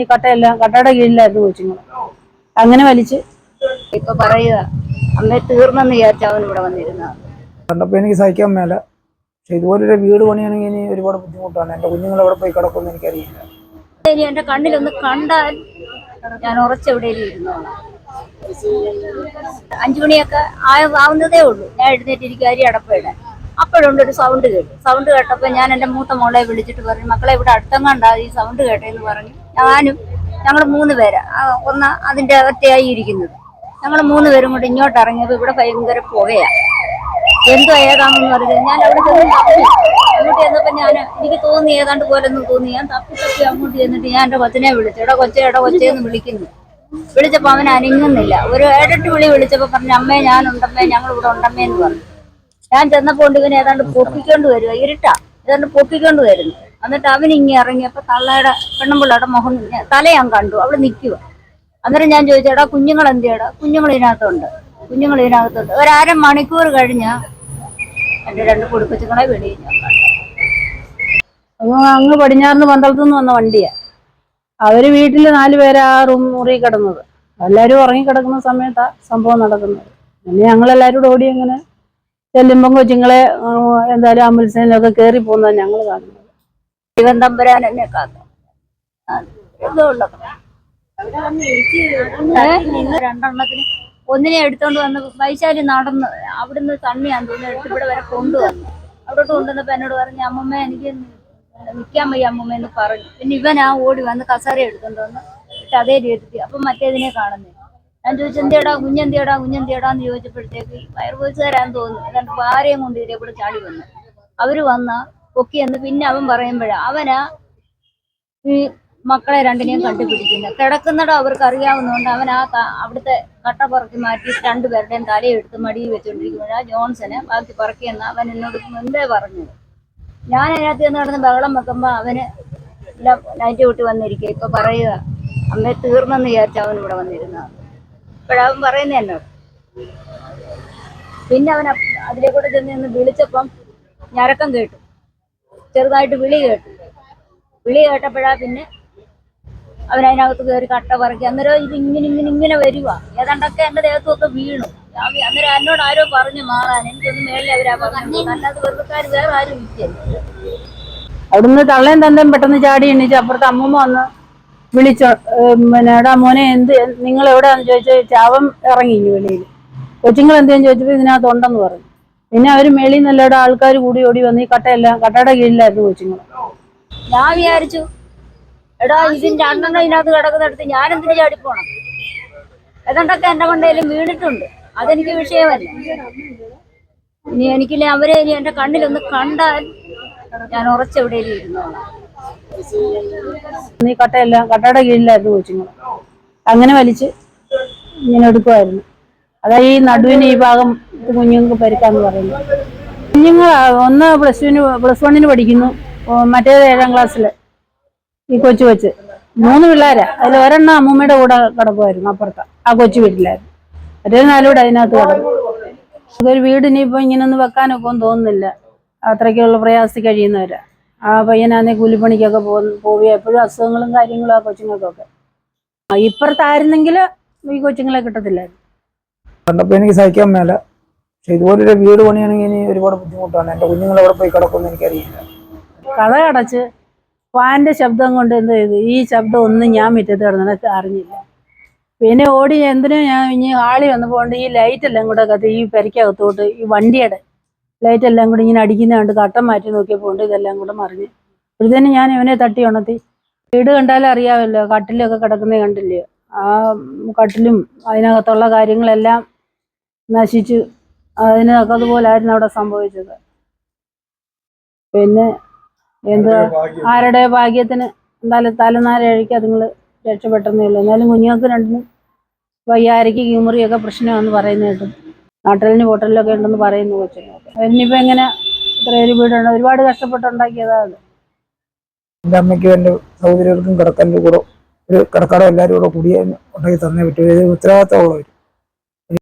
ഈ കട്ടയെല്ലാം കട്ടയുടെ കീഴിലായിരുന്നു കൊച്ചുങ്ങൾ അങ്ങനെ വലിച്ച്. ഇപ്പൊ പറയുക അമ്മേ തീർന്നെന്ന് വിചാരിച്ച അവൻ ഇവിടെ വന്നിരുന്ന കണ്ടപ്പോ എനിക്ക് സഹിക്കാൻ മേല. പക്ഷെ ഇതുപോലൊരു വീട് പണിയാണെങ്കിൽ ഇനി ഒരുപാട് ബുദ്ധിമുട്ടാണ്. എന്റെ കുഞ്ഞുങ്ങൾ എവിടെ പോയി കിടക്കുമെന്ന് എനിക്കറിയില്ല. ഇനി എന്റെ കണ്ണിലൊന്ന് കണ്ടാൽ ഞാൻ ഉറച്ചെവിടെയും ഇരുന്നോളാം. അഞ്ചു മണിയൊക്കെ ആയ ആവുന്നതേ ഉള്ളൂ. ഞാൻ എഴുന്നേറ്റിരിക്കും അരി അടപ്പയുടെ അപ്പോഴുണ്ട് ഒരു സൗണ്ട് കേട്ടു. സൗണ്ട് കേട്ടപ്പോൾ ഞാൻ എന്റെ മൂത്ത മോളെ വിളിച്ചിട്ട് പറഞ്ഞു മക്കളെ ഇവിടെ അടുത്തങ്ങാണ്ടാ ഈ സൗണ്ട് കേട്ടേന്ന് പറഞ്ഞു ഞാനും ഞങ്ങൾ മൂന്ന് പേര്. ഒന്ന് അതിന്റെ അകത്തെയായി ഇരിക്കുന്നത്. ഞങ്ങൾ മൂന്ന് പേരും കൂടെ ഇങ്ങോട്ട് ഇറങ്ങിയപ്പോൾ ഇവിടെ ഭയങ്കര പുകയാണ് എന്തോ ഏതാണെന്ന് പറഞ്ഞത് ഞാൻ അവിടെ ചെന്ന് തപ്പി. അങ്ങോട്ട് ചെന്നപ്പോൾ ഞാൻ എനിക്ക് തോന്നി ഏതാണ്ട് പോലൊന്നും തോന്നി. ഞാൻ തപ്പി തപ്പി അങ്ങോട്ട് ചെന്നിട്ട് ഞാൻ എന്റെ കൊച്ചിനെ വിളിച്ചു. എടാ കൊച്ചേ എടാ കൊച്ചേന്ന് വിളിക്കുന്നു. വിളിച്ചപ്പോൾ അവൻ അനങ്ങുന്നില്ല. ഒരു ഏഴെട്ട് വിളി വിളിച്ചപ്പോൾ പറഞ്ഞു അമ്മേ ഞാൻ ഉണ്ടമ്മേ ഞങ്ങൾ ഇവിടെ ഉണ്ടമ്മേ എന്ന് പറഞ്ഞു. ഞാൻ ചെന്നപ്പോൾ ഇവൻ ഏതാണ്ട് പൊക്കിക്കൊണ്ട് വരുക ഇരുട്ടാ. ഏതാണ്ട് പൊക്കിക്കൊണ്ട് വരുന്നു. എന്നിട്ട് അവൻ ഇങ്ങി ഇറങ്ങിയപ്പോ തള്ളയുടെ പെണ്ണുമ്പിള്ളയുടെ മുഖം തല ഞാൻ കണ്ടു. അവിടെ നിൽക്കുക അന്നേരം ഞാൻ ചോദിച്ചേടാ കുഞ്ഞുങ്ങൾ എന്ത് ചെയ്യടാ കുഞ്ഞുങ്ങൾ ഇതിനകത്തുണ്ട്. കുഞ്ഞുങ്ങൾ ഇതിനകത്തുണ്ട്. ഒരര മണിക്കൂർ കഴിഞ്ഞ എന്റെ രണ്ട് കുടുക്കച്ചുങ്ങളെ വെളിയിൽ അങ്ങ് പടിഞ്ഞാറിന് പന്തളത്തു നിന്ന് വന്ന വണ്ടിയാ. അവർ വീട്ടിൽ നാല് പേര് ആ റൂം മുറി കിടന്നത്. എല്ലാരും ഉറങ്ങി കിടക്കുന്ന സമയത്താ സംഭവം നടക്കുന്നത്. പിന്നെ ഞങ്ങളെല്ലാരും കൂടെ ഓടി അങ്ങനെ ചെല്ലുമ്പം കൊച്ചുങ്ങളെ എന്തായാലും ആംബുലൻസിനൊക്കെ കയറി പോകുന്നത് ഞങ്ങൾ കാണുന്നത്. ദൈവം തമ്പുരാൻ എന്നെ. ഏ? രണ്ടെണ്ണത്തിന് ഒന്നിനെ എടുത്തോണ്ട് വന്ന് വൈശാലി നടന്ന് അവിടുന്ന് തണ്ണിയാന്ന് തോന്നുന്നു എടുത്ത് ഇവിടെ വരെ കൊണ്ടുവന്നു. അവിടോട്ട് കൊണ്ടുവന്നപ്പോ എന്നോട് പറഞ്ഞു അമ്മമ്മ എനിക്ക് നിൽക്കാൻ വയ്യ അമ്മമ്മ എന്ന് പറഞ്ഞു. പിന്നെ ഇവൻ ആ ഓടി വന്ന് കസേര എടുത്തോണ്ട് വന്ന് ഇട്ട് അതേ രീതി അപ്പൊ മറ്റേതിനെ കാണുന്നേ. ഞാൻ ചോദിച്ചു എന്തിയടാ കുഞ്ഞെന്തിയടാ കുഞ്ഞെന്തിയടാന്ന് ചോദിച്ചപ്പോഴത്തേക്ക് ഫയർഫോഴ്സ് തരാൻ തോന്നുന്നു. ഏതാണ്ട് ഭാര്യയും കൊണ്ട് ഇതിലെ കൂടെ ചാടി വന്നു. അവർ വന്ന പൊക്കി എന്ന് പിന്നെ അവൻ പറയുമ്പോഴാ അവനാ ഈ മക്കളെ രണ്ടിനെയും കണ്ടുപിടിക്കുന്നത്. കിടക്കുന്നിടം അവർക്ക് അറിയാവുന്നതുകൊണ്ട് അവൻ ആ അവിടുത്തെ കട്ട പറക്കി മാറ്റി രണ്ടുപേരുടെയും തലയെടുത്ത് മടിയിൽ വെച്ചുകൊണ്ടിരിക്കുമ്പോഴാ ജോൺസനെ ബാക്കി പറക്കിയെന്ന് അവൻ എന്നോട് മുൻപേ പറഞ്ഞത് ഞാൻ അതിനകത്ത് നിന്ന് നടന്ന് ബഹളം വെക്കുമ്പോൾ അവന് ലൈറ്റ് വിട്ട് വന്നിരിക്കുക ഇപ്പൊ പറയുക അമ്മയെ തീർന്നെന്ന് വിചാരിച്ച അവൻ ഇവിടെ വന്നിരുന്നത് ഇപ്പോഴവൻ പറയുന്നത് എന്നോട്. പിന്നെ അവൻ അതിലെ കൂടെ ചെന്ന് വിളിച്ചപ്പം ഞരക്കം കേട്ടു. ചെറുതായിട്ട് വിളി കേട്ടു വിളി കേട്ടപ്പോഴാ പിന്നെ അവനതിനകത്ത് കയറി കട്ട പറക്കി അന്നേരം ഇത് ഇങ്ങനെ ഇങ്ങനെ ഇങ്ങനെ വരുക ഏതാണ്ടൊക്കെ എന്റെ ദേഹത്തൊക്കെ വീണു. അന്നേരം എന്നോട് ആരോ പറഞ്ഞു മാറാൻ എനിക്കൊന്ന് മേളിൽ അവരാ പറഞ്ഞു വെറുതെക്കാർ വേറെ ആരും ഇല്ല. അവിടുന്ന് തള്ളയും തന്തയും പെട്ടെന്ന് ചാടി എണീച്ച് അപ്പുറത്ത് അമ്മമ്മ വന്ന് വിളിച്ചോ പിന്നെ എടാ മോനെ എന്ത് നിങ്ങൾ എവിടെയാന്ന് ചോദിച്ചു? ചാവം ഇറങ്ങി വെളിയിൽ. കൊച്ചുങ്ങൾ എന്തെങ്കിലും ചോദിച്ചപ്പോൾ ഇതിനകത്തുണ്ടെന്ന് പറഞ്ഞു. പിന്നെ അവർ മേളിൽ നിന്ന് എല്ലാവരും ആൾക്കാർ കൂടി ഓടി വന്ന് ഈ കട്ടയെല്ലാം കട്ടയുടെ കീഴിലായിരുന്നു കൊച്ചുങ്ങൾ ഞാൻ വിചാരിച്ചു എടാ ഇതിന്റെ രണ്ടെണ്ണം ഇതിനകത്ത് കിടക്കുന്നിടത്ത് ഞാൻ എന്തിനു ചാടിപ്പോണം? ഏതാണ്ടൊക്കെ എന്റെ മണ്ടയിലും വീണിട്ടുണ്ട്. അതെനിക്ക് വിഷയമല്ല. ഇനി എനിക്കില്ല അവരെ ഇനി എന്റെ കണ്ണിലൊന്ന് കണ്ടാൽ ഞാൻ ഉറച്ചെവിടെയും ഇരുന്നോളാം. ഈ കട്ടയെല്ലാം കട്ടയുടെ കീഴിലായിരുന്നു കൊച്ചുങ്ങൾ അങ്ങനെ വലിച്ച് ഇങ്ങനെ എടുക്കുമായിരുന്നു അതാ ഈ നടുവിന് ഈ ഭാഗം കുഞ്ഞുങ്ങൾക്ക് പരിക്കാന്ന് പറയുന്നത് കുഞ്ഞുങ്ങൾ ഒന്ന് പ്ലസ് ടുവിന് പ്ലസ് വണ്ണിന് പഠിക്കുന്നു. മറ്റേത് ഏഴാം ക്ലാസ്സിൽ ഈ കൊച്ചു കൊച്ച്. മൂന്ന് പിള്ളേരാ. അതിൽ ഒരെണ്ണം അമ്മൂമ്മയുടെ കൂടെ കിടക്കുമായിരുന്നു അപ്പുറത്ത്. ആ കൊച്ചു വീട്ടിലായിരുന്നു. മറ്റേ നാലുകൂടെ അതിനകത്ത് കിടക്കും അതൊരു വീട് ഇനിയിപ്പോൾ ഇങ്ങനൊന്നും വെക്കാനൊക്കെ ഒന്നും തോന്നുന്നില്ല. അത്രയ്ക്കുള്ള പ്രയാസത്തിൽ കഴിയുന്നവരാ. ആ പയ്യനാന്നെ കൂലിപ്പണിക്കൊക്കെ പോകുന്ന പോവുക. എപ്പോഴും അസുഖങ്ങളും കാര്യങ്ങളും ആ കൊച്ചുങ്ങൾക്കൊക്കെ. ഇപ്പുറത്തായിരുന്നെങ്കിൽ ഈ കൊച്ചുങ്ങളെ കിട്ടത്തില്ലായിരുന്നു. കണ്ടപ്പോൾ എനിക്ക് സഹിക്കാൻ മേല. പക്ഷെ ഇതുപോലൊരു വീട് പണിയാണെങ്കിൽ ഇനി ഒരുപാട് ബുദ്ധിമുട്ടാണ്. എന്റെ കുഞ്ഞുങ്ങൾ എവിടെ പോയി കിടക്കുമെന്ന് എനിക്കറിയില്ല. കഥ അടച്ച് ഫാന്റെ ശബ്ദം കൊണ്ട് എന്ത് ചെയ്തു? ഈ ശബ്ദം ഒന്നും ഞാൻ മുറ്റത്ത് കിടന്നതൊക്കെ അറിഞ്ഞില്ല. പിന്നെ ഓടി എന്തിനും ഞാൻ ഇനി ആളി വന്നു കൊണ്ട് ഈ ലൈറ്റ് എല്ലാം കൂടെ കത്തി ഈ പെരക്കകത്തോട്ട് ഈ വണ്ടിയുടെ ലൈറ്റ് എല്ലാം കൂടി ഇങ്ങനെ അടിക്കുന്ന കണ്ട് കട്ടം മാറ്റി നോക്കിയപ്പോൾ ഉണ്ട് ഇതെല്ലാം കൂടെ മറിഞ്ഞ്. ഇപ്പോഴത്തേനും ഞാൻ ഇവനെ തട്ടി ഉണർത്തി. വീട് കണ്ടാലേ അറിയാമല്ലോ കട്ടിലൊക്കെ കിടക്കുന്നത് കണ്ടില്ലേ? ആ കട്ടിലും അതിനകത്തുള്ള കാര്യങ്ങളെല്ലാം നശിച്ചു. അതിനൊക്കെ അതുപോലായിരുന്നു അവിടെ സംഭവിച്ചത്. പിന്നെ എന്ത് ആരുടെ ഭാഗ്യത്തിന് എന്തായാലും തലനാരഴിക്ക് അതുങ്ങൾ രക്ഷപ്പെട്ടെന്നേ ഉള്ളൂ. എന്നാലും കുഞ്ഞുങ്ങൾക്ക് രണ്ടിനും വയ്യാരയ്ക്ക് കീമുറിയൊക്കെ പ്രശ്നമാണെന്ന് പറയുന്ന കേട്ടു. നാട്ടലിന് ഹോട്ടലിലൊക്കെ ഉണ്ടെന്ന് പറയുന്നു കൊച്ചുങ്ങൾക്ക് ഇനിയിപ്പോൾ എങ്ങനെ ഇത്ര ഒരു വീടുണ്ട്? ഒരുപാട് കഷ്ടപ്പെട്ടുണ്ടാക്കിയതാണ്. എന്റെ അമ്മയ്ക്കും എന്റെ സഹോദരികൾക്കും കിടക്കാന്റെ കൂടെ ഒരു കിടക്കാടം എല്ലാവരും കൂടെ കൂടി ഉണ്ടാക്കി തന്നേ പറ്റൂ. ഉത്തരവാദിത്തമുള്ളവര് ഉത്തരവാദിത്തമുള്ളവർ.